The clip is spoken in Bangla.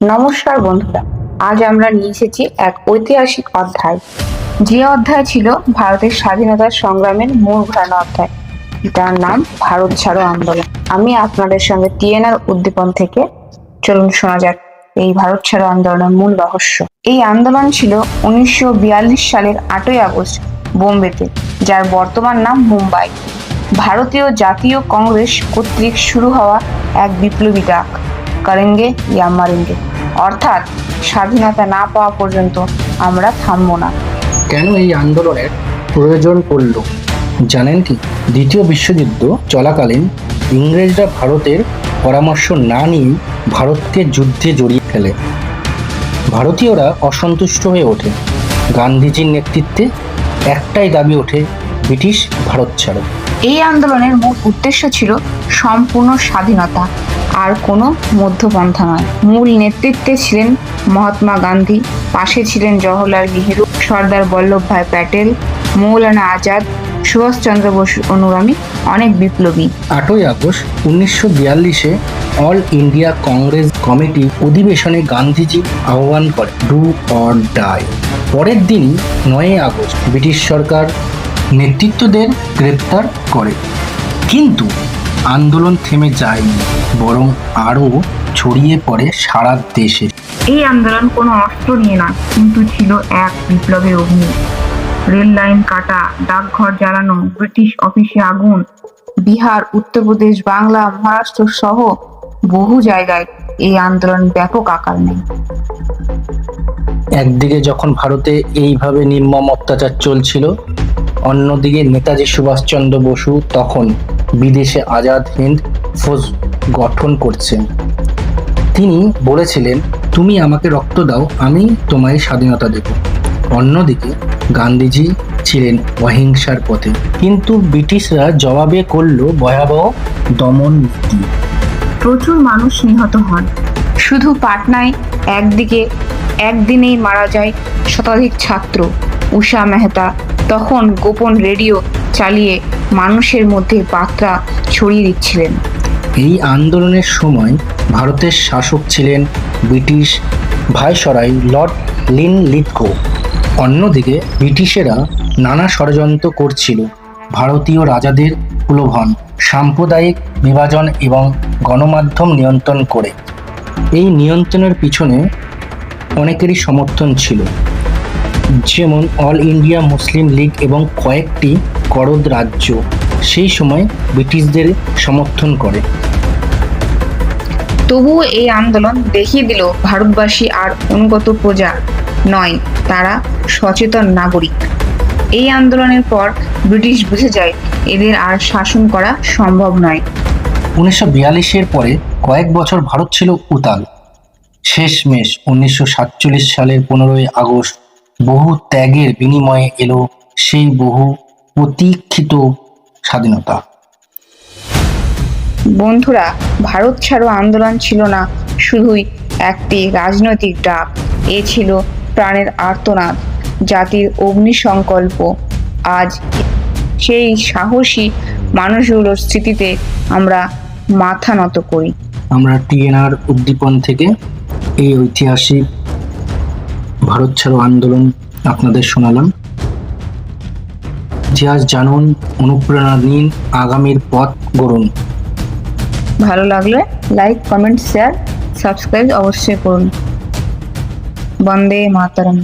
নমস্কার বন্ধুরা, আজ আমরা নিয়ে এসেছি এক ঐতিহাসিক অধ্যায়। যে অধ্যায় ছিল ভারতের স্বাধীনতা সংগ্রামের মূল ঘোরানো অধ্যায়, যার নাম ভারত ছাড়ো আন্দোলন। আমি আপনাদের সঙ্গে টিএনআর উদ্দীপন থেকে, চলুন শোনা যাক এই ভারত ছাড়ো আন্দোলনের মূল রহস্য। এই আন্দোলন ছিল উনিশশো বিয়াল্লিশ সালের আটই আগস্ট বোম্বেতে, যার বর্তমান নাম মুম্বাই। ভারতীয় জাতীয় কংগ্রেস কর্তৃক শুরু হওয়া এক বিপ্লবী ডাক। করেঙ্গে ইয়া মারেঙ্গে। অর্থাৎ স্বাধীনতা না পাওয়া পর্যন্ত আমরা থামবো না। কেন এই আন্দোলনের প্রয়োজন পড়ল? জানেন কি? দ্বিতীয় বিশ্বযুদ্ধ চলাকালীন ইংরেজরা ভারতের পরামর্শ না নিয়ে ভারতকে যুদ্ধে জড়িয়ে ফেলে। ভারতীয়রা অসন্তুষ্ট হয়ে ওঠে। গান্ধীজির নেতৃত্বে একটাই দাবি ওঠে ব্রিটিশ ভারত ছাড়ো। এই আন্দোলনের মূল উদ্দেশ্য ছিল সম্পূর্ণ স্বাধীনতা। আর কোনো মধ্যপন্থা নয়। মূল নেতৃত্বে ছিলেন মহাত্মা গান্ধী, পাশে ছিলেন জওহরলাল নেহেরু, সর্দার বল্লভভাই প্যাটেল, মৌলানা আজাদ, সুভাষচন্দ্র বসু অনুগামী অনেক বিপ্লবী। আটই আগস্ট উনিশশো বিয়াল্লিশে অল ইন্ডিয়া কংগ্রেস কমিটি অধিবেশনে গান্ধীজি আহ্বান করে ডু অর ডাই পরের দিনই নয়ই আগস্ট ব্রিটিশ সরকার নেতৃত্বদের গ্রেপ্তার করে। কিন্তু আন্দোলন থেমে যায়নি। বরং আরও ছড়িয়ে পড়ে সারা দেশে। এই আন্দোলন কোনো অস্ত্র নিয়ে নয় কিন্তু ছিল এক বিপ্লবের অগ্নি। রেল লাইন কাটা ডাকঘর জ্বালানো ব্রিটিশ অফিসে আগুন বিহার উত্তরপ্রদেশ বাংলা মহারাষ্ট্র সহ বহু জায়গায় এই আন্দোলন ব্যাপক আকার নেয়। একদিকে যখন ভারতে এইভাবে নির্মম অত্যাচার চলছিল অন্যদিকে নেতাজি সুভাষচন্দ্র বসু তখন বিদেশে আজাদ হিন্দ ফৌজ গঠন করছেন। তিনি বলেছিলেন, তুমি আমাকে রক্ত দাও, আমি তোমায় স্বাধীনতা দেব। অন্যদিকে, গান্ধীজি ছিলেন অহিংসার পথে। কিন্তু ব্রিটিশরা জবাবে করল ভয়াবহ দমন নীতি। প্রচুর মানুষ নিহত হন। শুধু পাটনায় একদিকে, একদিনেই মারা যায় শতাধিক ছাত্র। উষা মেহতা তখন গোপন রেডিও চালিয়ে মানুষের মধ্যে বার্তা ছড়িয়ে দিচ্ছিলেন। এই আন্দোলনের সময় ভারতের শাসক ছিলেন British viceroy Lord Linlithgow অন্যদিকে ব্রিটিশেরা নানা ষড়যন্ত্র করছিল। ভারতীয় রাজাদের প্রলোভন সাম্প্রদায়িক বিভাজন এবং গণমাধ্যম নিয়ন্ত্রণ করে। এই নিয়ন্ত্রণের পিছনে অনেকেরই সমর্থন ছিল। যেমন অল ইন্ডিয়া মুসলিম লীগ এবং কয়েকটি করদ রাজ্য সেই সময় ব্রিটিশদের সমর্থন করে। তবুও এই আন্দোলন দেখিয়ে দিল ভারতবাসী আর অনুগত প্রজা নয় তারা সচেতন নাগরিক। এই আন্দোলনের পর ব্রিটিশ বুঝে যায় এদের আর শাসন করা সম্ভব নয়। উনিশশো বিয়াল্লিশের পরে কয়েক বছর ভারত ছিল উতাল। শেষমেশ উনিশশো সাতচল্লিশ সালের পনেরোই আগস্ট বহু ত্যাগের বিনিময়ে এলো সেই বহু প্রতীক্ষিত স্বাধীনতা। বন্ধুরা ভারত ছাড়ো আন্দোলন ছিল না শুধুই একটি রাজনৈতিক ডাক এ ছিল প্রাণের আর্তনাদ জাতির অগ্নিসংকল্প। আজ সেই সাহসী মানুষগুলোর স্মৃতিতে আমরা মাথা নত করি। আমরা টিএনআর উদ্দীপন থেকে এই ঐতিহাসিক ভারত ছাড়ো আন্দোলন আপনাদের শোনালাম। ইতিহাস জানুন, অনুপ্রেরণা নিন, আগামীর পথ গড়ুন। ভালো লাগলে লাইক কমেন্ট শেয়ার সাবস্ক্রাইব অবশ্যই করুন। বন্দে মাতারাম।